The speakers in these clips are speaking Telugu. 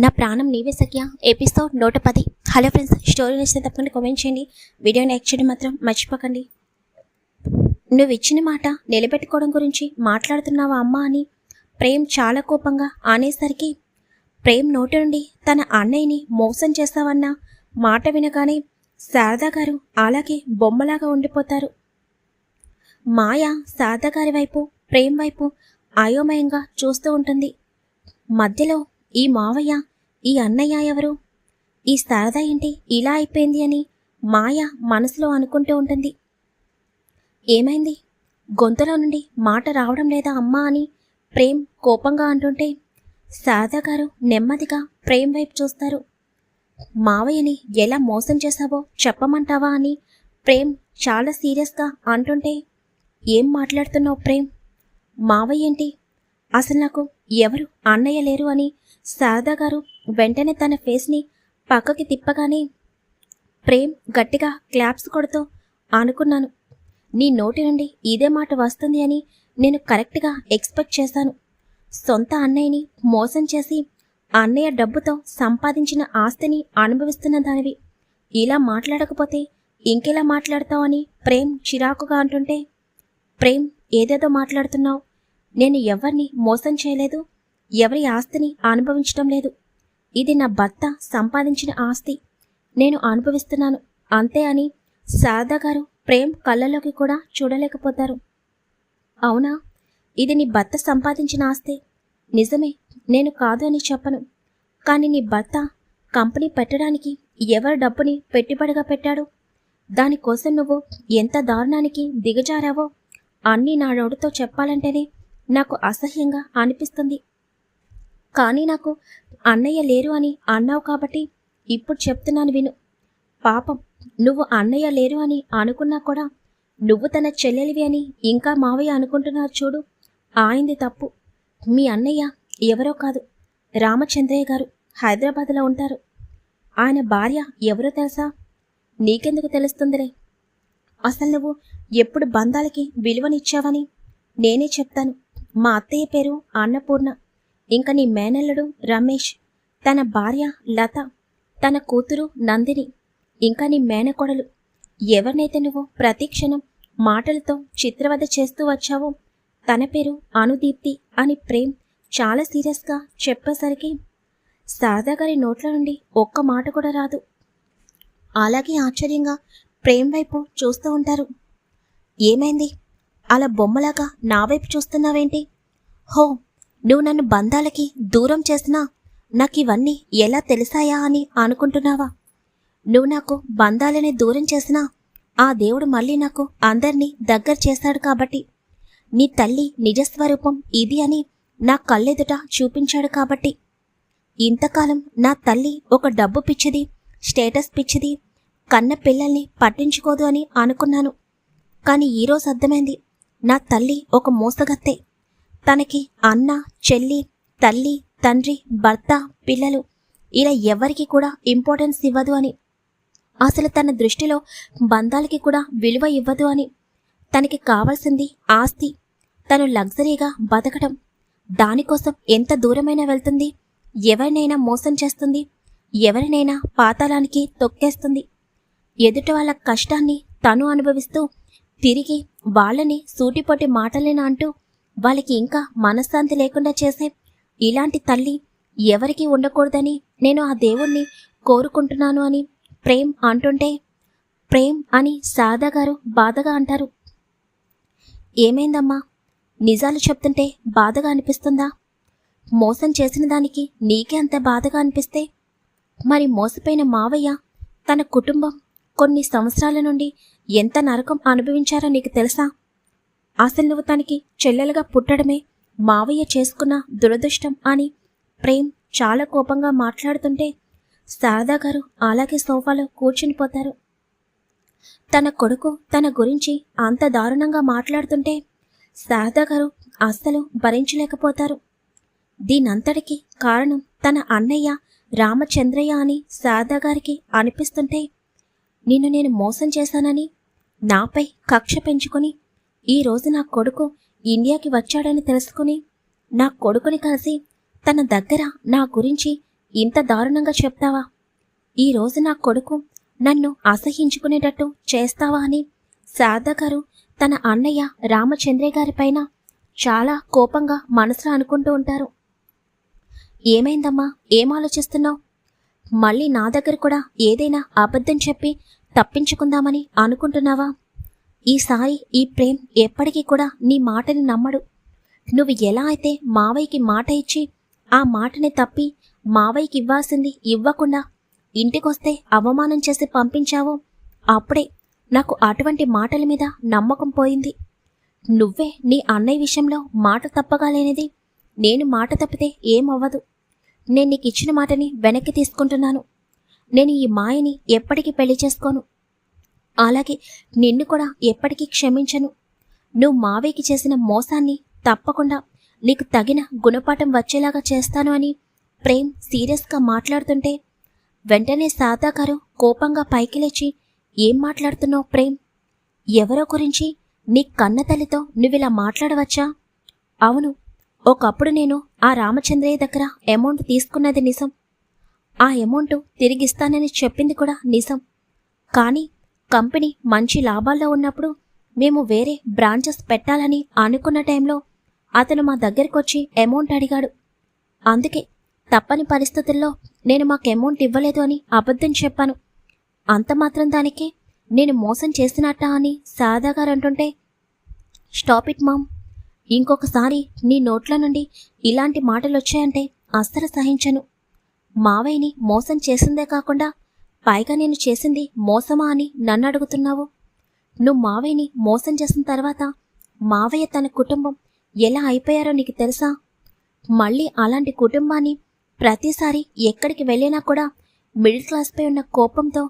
నా ప్రాణం నీవే సఖ్య. ఎపిసోడ్ నూట పది. హలో ఫ్రెండ్స్ స్టోరీ నచ్చితే తప్పకుండా కామెంట్ చేయండి. వీడియో లైక్ చేయడం మాత్రం మర్చిపోకండి. నువ్వు ఇచ్చిన మాట నిలబెట్టుకోవడం గురించి మాట్లాడుతున్నావా అమ్మ అని ప్రేమ్ చాలా కోపంగా ఆనేసరికి ప్రేమ్ నోటి నుండి తన అన్నయ్యని మోసం చేస్తావన్న మాట వినగానే శారదా గారు అలాగే బొమ్మలాగా ఉండిపోతారు. మాయ శారదా గారి వైపు ప్రేమ్ వైపు అయోమయంగా చూస్తూ ఉంటుంది. మధ్యలో ఈ మావయ్య ఈ అన్నయ్య ఎవరు? ఈ శారద ఏంటి ఇలా అయిపోయింది అని మాయ మనసులో అనుకుంటూ ఉంటుంది. ఏమైంది? గొంతులో నుండి మాట రావడం లేదా అమ్మా అని ప్రేమ్ కోపంగా అంటుంటే శారద గారు నెమ్మదిగా ప్రేమ్ వైపు చూస్తారు. మావయ్యని ఎలా మోసం చేశావో చెప్పమంటావా అని ప్రేమ్ చాలా సీరియస్గా అంటుంటే ఏం మాట్లాడుతున్నావు ప్రేమ్? మావయ్య ఏంటి? అసలు నాకు ఎవరు అన్నయ్య లేరు అని శారదా గారు వెంటనే తన ఫేస్ని పక్కకి తిప్పగానే ప్రేమ్ గట్టిగా క్లాప్స్ కొడుతూ అనుకున్నాను. నీ నోటి నుండి ఇదే మాట వస్తుంది అని నేను కరెక్ట్గా ఎక్స్పెక్ట్ చేశాను. సొంత అన్నయ్యని మోసం చేసి అన్నయ్య డబ్బుతో సంపాదించిన ఆస్తిని అనుభవిస్తున్న దానివి. ఇలా మాట్లాడకపోతే ఇంకెలా మాట్లాడతావని ప్రేమ్ చిరాకుగా అంటుంటే ప్రేమ్ ఏదేదో మాట్లాడుతున్నావు. నేను ఎవరిని మోసం చేయలేదు. ఎవరి ఆస్తిని అనుభవించడం లేదు. ఇది నా భర్త సంపాదించిన ఆస్తి. నేను అనుభవిస్తున్నాను. అంతే అని శారదా గారు ప్రేమ్ కళ్ళలోకి కూడా చూడలేకపోతారు. అవునా? ఇది నీ భర్త సంపాదించిన ఆస్తి. నిజమే నేను కాదు అని చెప్పను. కానీ నీ భర్త కంపెనీ పెట్టడానికి ఎవరి డబ్బుని పెట్టుబడిగా పెట్టాడు? దానికోసం నువ్వు ఎంత దారుణానికి దిగజారావో అన్నీ నా నోటితో చెప్పాలంటేనే నాకు అసహ్యంగా అనిపిస్తుంది. కానీ నాకు అన్నయ్య లేరు అని అన్నావు కాబట్టి ఇప్పుడు చెప్తున్నాను విను. పాపం నువ్వు అన్నయ్య లేరు అని అనుకున్నా కూడా నువ్వు తన చెల్లెలివి అని ఇంకా మావయ్య అనుకుంటున్నారు చూడు. ఆయింది తప్పు. మీ అన్నయ్య ఎవరో కాదు. రామచంద్రయ్య గారు హైదరాబాద్లో ఉంటారు. ఆయన భార్య ఎవరో తెలుసా? నీకెందుకు తెలుస్తుందిలే? అసలు నువ్వు ఎప్పుడు బంధాలకి విలువనిచ్చావని నేనే చెప్తాను. మా అత్తయ్య పేరు అన్నపూర్ణ. ఇంకా నీ మేనల్లుడు రమేష్ తన భార్య లత తన కూతురు నందిని ఇంకా నీ మేనకొడలు. ఎవరినైతే నువ్వు ప్రతిక్షణం మాటలతో చిత్రవద చేస్తూ వచ్చావో తన పేరు అనుదీప్తి అని ప్రేమ్ చాలా సీరియస్గా చెప్పేసరికి శారదా గారి నోట్ల నుండి ఒక్క మాట కూడా రాదు. అలాగే ఆశ్చర్యంగా ప్రేమ్ వైపు చూస్తూ ఉంటారు. ఏమైంది? అలా బొమ్మలాగా నా వైపు చూస్తున్నావేంటి? హో నువ్వు నన్ను బంధాలకి దూరం చేసినా నాకు ఇవన్నీ ఎలా తెలిసాయా అని అనుకుంటున్నావా? నువ్వు నాకు బంధాలని దూరం చేసినా ఆ దేవుడు మళ్ళీ నాకు అందర్నీ దగ్గర చేశాడు కాబట్టి. నీ తల్లి నిజస్వరూపం ఇది అని నా కళ్ళెదుట చూపించాడు కాబట్టి. ఇంతకాలం నా తల్లి ఒక డబ్బు పిచ్చిది స్టేటస్ పిచ్చిది కన్న పిల్లల్ని పట్టించుకోదు అని అనుకున్నాను. కానీ ఈరోజు అర్థమైంది నా తల్లి ఒక మోసగత్తే. తనకి అన్న చెల్లి తల్లి తండ్రి భర్త పిల్లలు ఇలా ఎవరికి కూడా ఇంపార్టెన్స్ ఇవ్వదు అని. అసలు తన దృష్టిలో బంధాలకి కూడా విలువ ఇవ్వదు అని. తనకి కావాల్సింది ఆస్తి. తను లగ్జరీగా బతకడం దానికోసం ఎంత దూరమైనా వెళ్తుంది. ఎవరినైనా మోసం చేస్తుంది. ఎవరినైనా పాతాళానికి తొక్కేస్తుంది. ఎదుటి వాళ్ళ కష్టాన్ని తను అనుభవిస్తూ తిరిగి వాళ్ళని సూటిపొటి మాటలేనా అంటూ వాళ్ళకి ఇంకా మనశ్శాంతి లేకుండా చేసే ఇలాంటి తల్లి ఎవరికి ఉండకూడదని నేను ఆ దేవుణ్ణి కోరుకుంటున్నాను అని ప్రేమ్ అంటుంటే ప్రేమ్ అని శారదా గారు బాధగా అంటారు. ఏమైందమ్మా? నిజాలు చెప్తుంటే బాధగా అనిపిస్తుందా? మోసం చేసిన దానికి నీకే అంత బాధగా అనిపిస్తే? మరి మోసపోయిన మావయ్య తన కుటుంబం కొన్ని సంవత్సరాల నుండి ఎంత నరకం అనుభవించారో నీకు తెలుసా? అసలు నువ్వు తనకి చెల్లెలుగా పుట్టడమే మావయ్య చేసుకున్న దురదృష్టం అని ప్రేమ్ చాలా కోపంగా మాట్లాడుతుంటే శారదా గారు అలాగే సోఫాలో కూర్చునిపోతారు తన కొడుకు తన గురించి అంత దారుణంగా మాట్లాడుతుంటే శారదా గారు అస్సలు భరించలేకపోతారు. దీనంతటికి కారణం తన అన్నయ్య రామచంద్రయ్య అని శారదా గారికి అనిపిస్తుంటే నిన్ను నేను మోసం చేశానని నాపై కక్ష పెంచుకొని ఈరోజు నా కొడుకు ఇండియాకి వచ్చాడని తెలుసుకుని నా కొడుకుని కలిసి తన దగ్గర నా గురించి ఇంత దారుణంగా చెప్తావా? ఈరోజు నా కొడుకు నన్ను అసహించుకునేటట్టు చేస్తావా అని శారద గారు తన అన్నయ్య రామచంద్రయ్య గారి పైన చాలా కోపంగా మనసులో అనుకుంటూ ఉంటారు. ఏమైందమ్మా? ఏం ఆలోచిస్తున్నావు? మళ్ళీ నా దగ్గర కూడా ఏదైనా అబద్ధం చెప్పి తప్పించుకుందామని అనుకుంటున్నావా? ఈసారి ఈ ప్రేమ్ ఎప్పటికీ కూడా నీ మాటని నమ్మడు. నువ్వు ఎలా అయితే మావయ్యకి మాట ఇచ్చి ఆ మాటని తప్పి మావయ్యకి ఇవ్వాల్సింది ఇవ్వకుండా ఇంటికొస్తే అవమానం చేసి పంపించావో అప్పుడే నాకు అటువంటి మాటల మీద నమ్మకం పోయింది. నువ్వే నీ అన్నయ్య విషయంలో మాట తప్పగాలేనిది నేను మాట తప్పితే ఏమవ్వదు. నేను నీకు ఇచ్చిన మాటని వెనక్కి తీసుకుంటున్నాను. నేను ఈ మాయని ఎప్పటికీ పెళ్ళి చేసుకోను. అలాగే నిన్ను కూడా ఎప్పటికీ క్షమించను. నువ్వు మావయ్యకి చేసిన మోసాన్ని తప్పకుండా నీకు తగిన గుణపాఠం వచ్చేలాగా చేస్తాను అని ప్రేమ్ సీరియస్గా మాట్లాడుతుంటే వెంటనే సాదాగారు కోపంగా పైకి లేచి ఏం మాట్లాడుతున్నావు ప్రేమ్? ఎవరో గురించి నీ కన్నతల్లితో నువ్విలా మాట్లాడవచ్చా? అవును ఒకప్పుడు నేను ఆ రామచంద్రయ్య దగ్గర అమౌంట్ తీసుకున్నది నిజం. ఆ అమౌంట్ తిరిగిస్తానని చెప్పింది కూడా నిజం. కానీ కంపెనీ మంచి లాభాల్లో ఉన్నప్పుడు మేము వేరే బ్రాంచెస్ పెట్టాలని అనుకున్న టైంలో అతను మా దగ్గరకొచ్చి అమౌంట్ అడిగాడు. అందుకే తప్పని పరిస్థితుల్లో నేను మాకు అమౌంట్ ఇవ్వలేదు అని అబద్ధం చెప్పాను. అంత మాత్రం దానికే నేను మోసం చేసినట్టా అని సాదాగారు అంటుంటే స్టాప్ ఇట్ మామ్. ఇంకొకసారి నీ నోట్ల నుండి ఇలాంటి మాటలు వచ్చాయంటే అస్సలు సహించను. మావయ్యని మోసం చేసిందే కాకుండా పైగా నేను చేసింది మోసమా అని నన్ను అడుగుతున్నావు? నువ్వు మావయ్యని మోసం చేసిన తర్వాత మావయ్య తన కుటుంబం ఎలా అయిపోయారో నీకు తెలుసా? మళ్ళీ అలాంటి కుటుంబాన్ని ప్రతిసారి ఎక్కడికి వెళ్ళినా కూడా మిడిల్ క్లాస్పై ఉన్న కోపంతో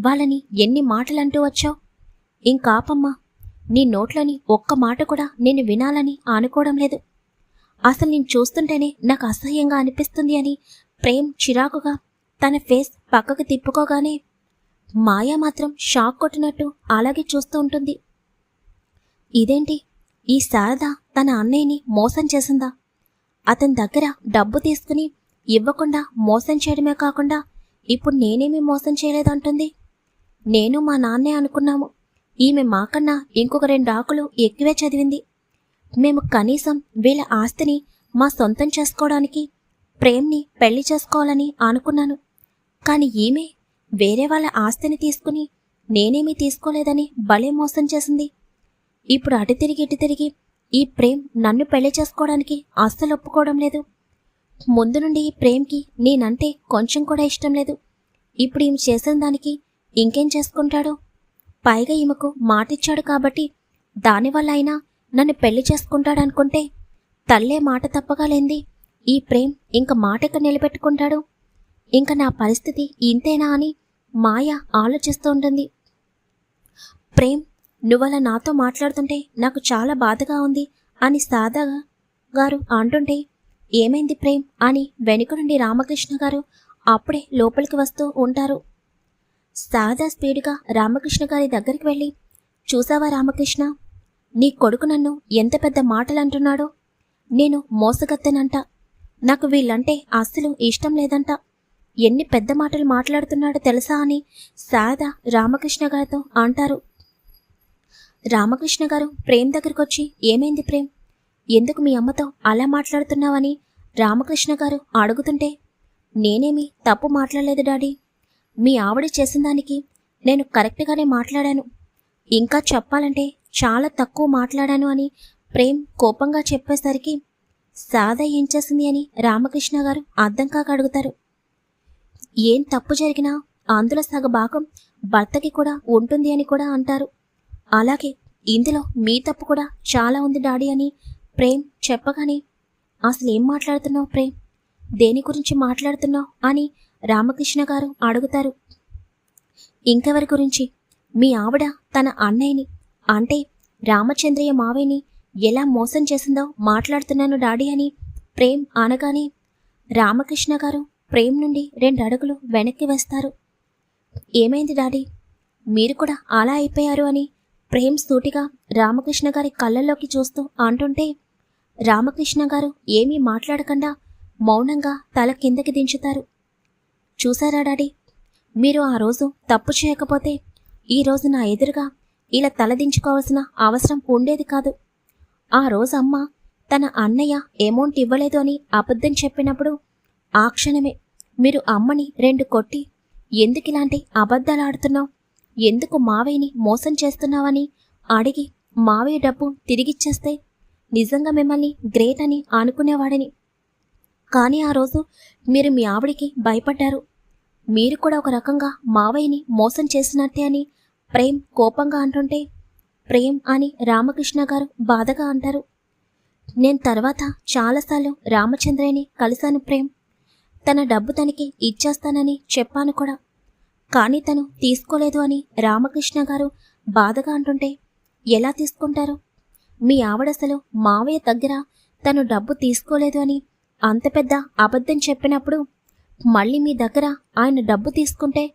వాళ్ళని ఎన్ని మాటలు అంటూ వచ్చావు? ఇంకాపమ్మా నీ నోట్లని ఒక్క మాట కూడా నేను వినాలని అనుకోవడం లేదు. అసలు నేను చూస్తుంటేనే నాకు అసహ్యంగా అనిపిస్తుంది అని ప్రేమ్ చిరాకుగా తన ఫేస్ పక్కకు తిప్పుకోగానే మాయా మాత్రం షాక్ కొట్టినట్టు అలాగే చూస్తూ ఉంటుంది. ఇదేంటి? ఈ శారద తన అన్నయ్యని మోసం చేసిందా? అతని దగ్గర డబ్బు తీసుకుని ఇవ్వకుండా మోసం చేయడమే కాకుండా ఇప్పుడు నేనేమీ మోసం చేయలేదంటుంది. నేను మా నాన్నే అనుకున్నాము. ఈమె మాకన్నా ఇంకొక రెండు ఆకులు ఎక్కువే చదివింది. మేము కనీసం వీళ్ళ ఆస్తిని మా సొంతం చేసుకోవడానికి ప్రేమ్ని పెళ్ళి చేసుకోవాలని అనుకున్నాను. కానీ ఈమె వేరే వాళ్ళ ఆస్తిని తీసుకుని నేనేమీ తీసుకోలేదని భలే మోసం చేసింది. ఇప్పుడు అటు తిరిగి ఇటు తిరిగి ఈ ప్రేమ్ నన్ను పెళ్ళి చేసుకోవడానికి అస్సలు ఒప్పుకోవడం లేదు. ముందు నుండి ఈ ప్రేమ్కి నేనంటే కొంచెం కూడా ఇష్టం లేదు. ఇప్పుడు ఈమె చేసిన దానికి ఇంకేం చేసుకుంటాడో? పైగా ఈమెకు మాటిచ్చాడు కాబట్టి దానివల్ల అయినా నన్ను పెళ్ళి చేసుకుంటాడనుకుంటే తల్లే మాట తప్పగాలేంది ఈ ప్రేమ్ ఇంక మాటెక్క నిలబెట్టుకుంటాడు? ఇంక నా పరిస్థితి ఇంతేనా అని మాయ ఆలోచిస్తూ ఉంటుంది. ప్రేమ్ నువ్వలా నాతో మాట్లాడుతుంటే నాకు చాలా బాధగా ఉంది అని సాదా గారు అంటుంటే ఏమైంది ప్రేమ్ అని వెనుక నుండి రామకృష్ణ గారు అప్పుడే లోపలికి వస్తూ ఉంటారు. సాదా స్పీడ్గా రామకృష్ణ గారి దగ్గరికి వెళ్ళి చూసావా రామకృష్ణ? నీ కొడుకు నన్ను ఎంత పెద్ద మాటలు అంటున్నాడో నేను మోసగత్తెనంట. నాకు వీళ్ళంటే అస్సలు ఇష్టం లేదంట. ఎన్ని పెద్ద మాటలు మాట్లాడుతున్నాడో తెలుసా అని శారద రామకృష్ణ గారితో అంటారు. రామకృష్ణ గారు ప్రేమ్ దగ్గరికి వచ్చి ఏమైంది ప్రేమ్? ఎందుకు మీ అమ్మతో అలా మాట్లాడుతున్నావని? రామకృష్ణ గారు అడుగుతుంటే నేనేమి తప్పు మాట్లాడలేదు డాడీ. మీ ఆవిడ చేసిన దానికి నేను కరెక్ట్గానే మాట్లాడాను. ఇంకా చెప్పాలంటే చాలా తక్కువ మాట్లాడాను అని ప్రేమ్ కోపంగా చెప్పేసరికి సాదా ఏం చేసింది అని రామకృష్ణ గారు అర్థం కాక అడుగుతారు. ఏం తప్పు జరిగినా అందులో సగ భాగం భర్తకి కూడా ఉంటుంది అని కూడా అంటారు. అలాగే ఇందులో మీ తప్పు కూడా చాలా ఉంది డాడీ అని ప్రేమ్ చెప్పగానే అసలు ఏం మాట్లాడుతున్నావు ప్రేమ్? దేని గురించి మాట్లాడుతున్నావు? అని రామకృష్ణ గారు అడుగుతారు. ఇంకెవరి గురించి? మీ ఆవిడ తన అన్నయ్యని అంటే రామచంద్రయ్య మావయ్యని ఎలా మోసం చేసిందో మాట్లాడుతున్నాను డాడీ అని ప్రేమ్ అనగానే రామకృష్ణ గారు ప్రేమ్ నుండి రెండు అడుగులు వెనక్కి వేస్తారు. ఏమైంది డాడీ? మీరు కూడా అలా అయిపోయారు అని ప్రేమ్ సూటిగా రామకృష్ణ గారి కళ్ళల్లోకి చూస్తూ అంటుంటే రామకృష్ణ గారు ఏమీ మాట్లాడకుండా మౌనంగా తల కిందకి దించుతారు. చూసారా డాడీ? మీరు ఆ రోజు తప్పు చేయకపోతే ఈ రోజు నా ఎదురుగా ఇలా తలదించుకోవాల్సిన అవసరం ఉండేది కాదు. ఆ రోజు అమ్మ తన అన్నయ్య అమౌంట్ ఇవ్వలేదు అని అబద్ధం చెప్పినప్పుడు ఆ క్షణమే మీరు అమ్మని రెండు కొట్టి ఎందుకు ఇలాంటి అబద్ధాలాడుతున్నావు ఎందుకు మావయ్యని మోసం చేస్తున్నావని అడిగి మావయ్య డబ్బు తిరిగిచ్చేస్తే నిజంగా మిమ్మల్ని గ్రేట్ అని అనుకునేవాడిని. కానీ ఆ రోజు మీరు మీ ఆవిడికి భయపడ్డారు. మీరు కూడా ఒక రకంగా మావయ్యని మోసం చేసినట్టే అని ప్రేమ్ కోపంగా అంటుంటే ప్రేమ్ అని రామకృష్ణ గారు బాధగా అంటారు. నేను తర్వాత చాలాసార్లు రామచంద్రయ్యని కలిశాను ప్రేమ్. తన డబ్బు తనకి ఇచ్చేస్తానని చెప్పాను కూడా. కానీ తను తీసుకోలేదు అని రామకృష్ణ గారు బాధగా అంటుంటే ఎలా తీసుకుంటారు? మీ ఆవిడసలు మావయ్య దగ్గర తను డబ్బు తీసుకోలేదు అని అంత పెద్ద అబద్ధం చెప్పినప్పుడు మళ్ళీ మీ దగ్గర ఆయన డబ్బు తీసుకుంటే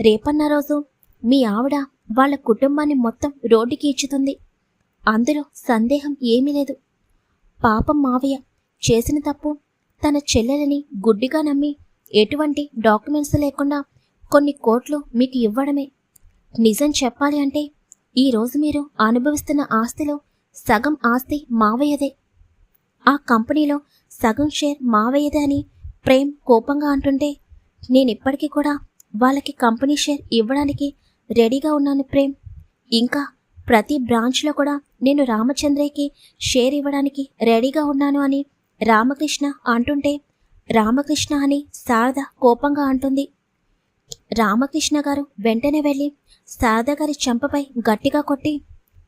రేపన్న రోజు మీ ఆవిడ వాళ్ళ కుటుంబాన్ని మొత్తం రోడ్డుకి ఇచ్చుతుంది. అందులో సందేహం ఏమీ లేదు. పాపం మావయ్య చేసిన తప్పు తన చెల్లెలని గుడ్డిగా నమ్మి ఎటువంటి డాక్యుమెంట్స్ లేకుండా కొన్ని కోట్లు మీకు ఇవ్వడమే. నిజం చెప్పాలి అంటే ఈరోజు మీరు అనుభవిస్తున్న ఆస్తిలో సగం ఆస్తి మావయ్యదే. ఆ కంపెనీలో సగం షేర్ మావయ్యదే అని ప్రేమ్ కోపంగా అంటుంటే నేనిప్పటికీ కూడా వాళ్ళకి కంపెనీ షేర్ ఇవ్వడానికి రెడీగా ఉన్నాను ప్రేమ్. ఇంకా ప్రతి బ్రాంచ్లో కూడా నేను రామచంద్రయ్యకి షేర్ ఇవ్వడానికి రెడీగా ఉన్నాను అని రామకృష్ణ అంటుంటే రామకృష్ణ అని శారద కోపంగా అంటుంది. రామకృష్ణ గారు వెంటనే వెళ్ళి శారద గారి చెంపపై గట్టిగా కొట్టి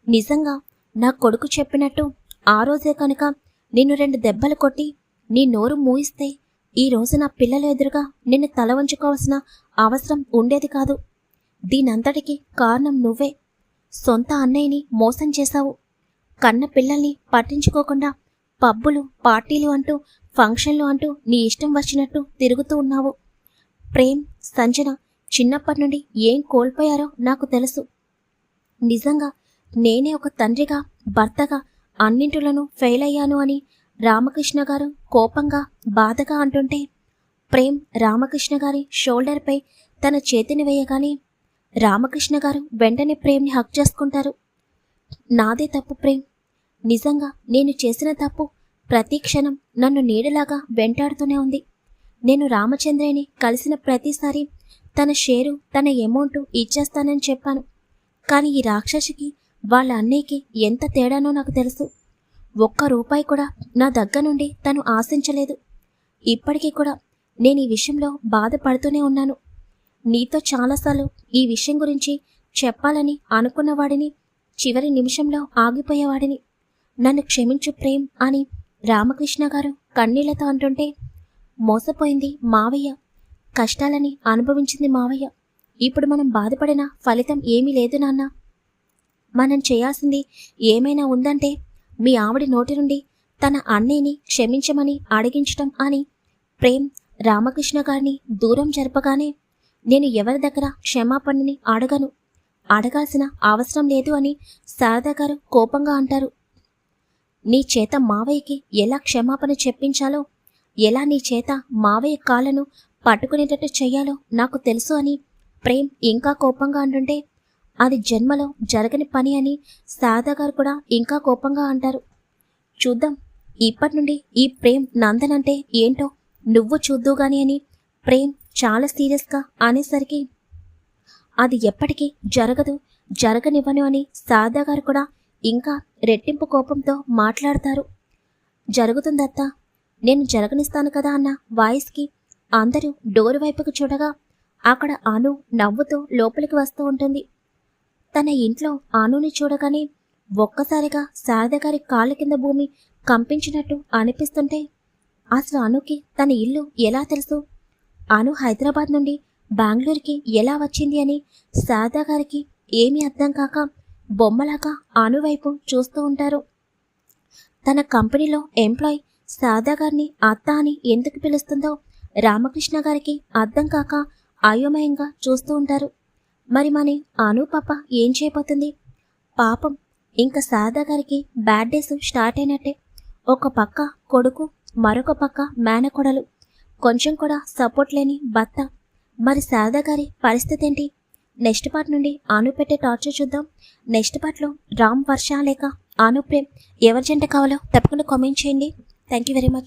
నిజంగా నా కొడుకు చెప్పినట్టు ఆ రోజే కనుక నిన్ను రెండు దెబ్బలు కొట్టి నీ నోరు మూయిస్తే ఈ రోజు నా పిల్లల ఎదురుగా నిన్ను తల వంచుకోవాల్సిన అవసరం ఉండేది కాదు. దీనంతటికి కారణం నువ్వే. సొంత అన్నయ్యని మోసం చేశావు. కన్న పిల్లల్ని పట్టించుకోకుండా పబ్బులు పార్టీలు అంటూ ఫంక్షన్లు అంటూ నీ ఇష్టం వచ్చినట్టు తిరుగుతూ ఉన్నావు. ప్రేమ్ సంజన చిన్నప్పటి నుండి ఏం కోల్పోయారో నాకు తెలుసు. నిజంగా నేనే ఒక తండ్రిగా భర్తగా అన్నింటిలోనూ ఫెయిల్ అయ్యాను అని రామకృష్ణ గారు కోపంగా బాధగా అంటుంటే ప్రేమ్ రామకృష్ణ గారి షోల్డర్పై తన చేతిని వేయగానే రామకృష్ణ గారు వెంటనే ప్రేమ్ని హక్ చేసుకుంటారు. నాదే తప్పు ప్రేమ్. నిజంగా నేను చేసిన తప్పు ప్రతి క్షణం నన్ను నీడలాగా వెంటాడుతూనే ఉంది. నేను రామచంద్రయ్యని కలిసిన ప్రతిసారి తన షేరు తన అమౌంట్ ఇచ్చేస్తానని చెప్పాను. కానీ ఈ రాక్షసికి వాళ్ళ అన్నయ్యకి ఎంత తేడానో నాకు తెలుసు. ఒక్క రూపాయి కూడా నా దగ్గర నుండి తను ఆశించలేదు. ఇప్పటికీ కూడా నేను ఈ విషయంలో బాధపడుతూనే ఉన్నాను. నీతో చాలాసార్లు ఈ విషయం గురించి చెప్పాలని అనుకున్నవాడిని చివరి నిమిషంలో ఆగిపోయేవాడిని. నన్ను క్షమించు ప్రేమ్ అని రామకృష్ణ గారు కన్నీళ్ళతో అంటుంటే మోసపోయింది మావయ్య. కష్టాలని అనుభవించింది మావయ్య. ఇప్పుడు మనం బాధపడిన ఫలితం ఏమీ లేదు నాన్న. మనం చేయాల్సింది ఏమైనా ఉందంటే మీ ఆవిడ నోటి నుండి తన అన్నయ్యని క్షమించమని అడిగించటం అని ప్రేమ్ రామకృష్ణ గారిని దూరం జరపగానే నేను ఎవరి దగ్గర క్షమాపణని అడగను? అడగాల్సిన అవసరం లేదు అని శారదా గారు కోపంగా అంటారు. నీ చేత మావయ్యకి ఎలా క్షమాపణ చెప్పించాలో ఎలా నీ చేత మావయ్య కాళ్ళను పట్టుకునేటట్టు చెయ్యాలో నాకు తెలుసు అని ప్రేమ్ ఇంకా కోపంగా అంటుంటే అది జన్మలో జరగని పని అని శారదా గారు కూడా ఇంకా కోపంగా అంటారు. చూద్దాం ఇప్పటి నుండి ఈ ప్రేమ్ నందనంటే అంటే ఏంటో నువ్వు చూద్దుగాని అని ప్రేమ్ చాలా సీరియస్గా అనేసరికి అది ఎప్పటికీ జరగదు జరగనివ్వను అని శారదా గారు కూడా ఇంకా రెట్టింపు కోపంతో మాట్లాడతారు. జరుగుతుందత్తా నేను జరగనిస్తాను కదా అన్న వాయిస్కి అందరూ డోర్ వైపుకు చూడగా అక్కడ అను నవ్వుతూ లోపలికి వస్తూ ఉంటుంది. తన ఇంట్లో అనుని చూడగానే ఒక్కసారిగా శారద గారి కాళ్ళ కింద భూమి కంపించినట్టు అనిపిస్తుంటే అసలు అనుకి తన ఇల్లు ఎలా తెలుసు? అను హైదరాబాద్ నుండి బెంగళూరుకి ఎలా వచ్చింది అని శారదా గారికి ఏమీ అర్థం కాక బొమ్మలాగా అను వైపు చూస్తూ ఉంటారు. తన కంపెనీలో ఎంప్లాయ్ శారదా గారిని అత్త అని ఎందుకు పిలుస్తుందో రామకృష్ణ గారికి అర్థం కాక అయోమయంగా చూస్తూ ఉంటారు. మరి మన అను పాప ఏం చేయబోతుంది? పాపం ఇంకా శారదా గారికి బ్యాడ్ డేస్ స్టార్ట్ అయినట్టే. ఒక పక్క కొడుకు మరొక పక్క మేనకొడలు. కొంచెం కూడా సపోర్ట్ లేని భర్త. మరి శారదా గారి పరిస్థితి ఏంటి? నెక్స్ట్ పార్ట్ నుండి ఆను పెట్టే టార్చర్ చూద్దాం. నెక్స్ట్ పార్ట్లో రామ్ వర్ష లేక ఆను ప్రేమ్ ఎవరి జంట కావాలో తప్పకుండా కామెంట్ చేయండి. Thank you very much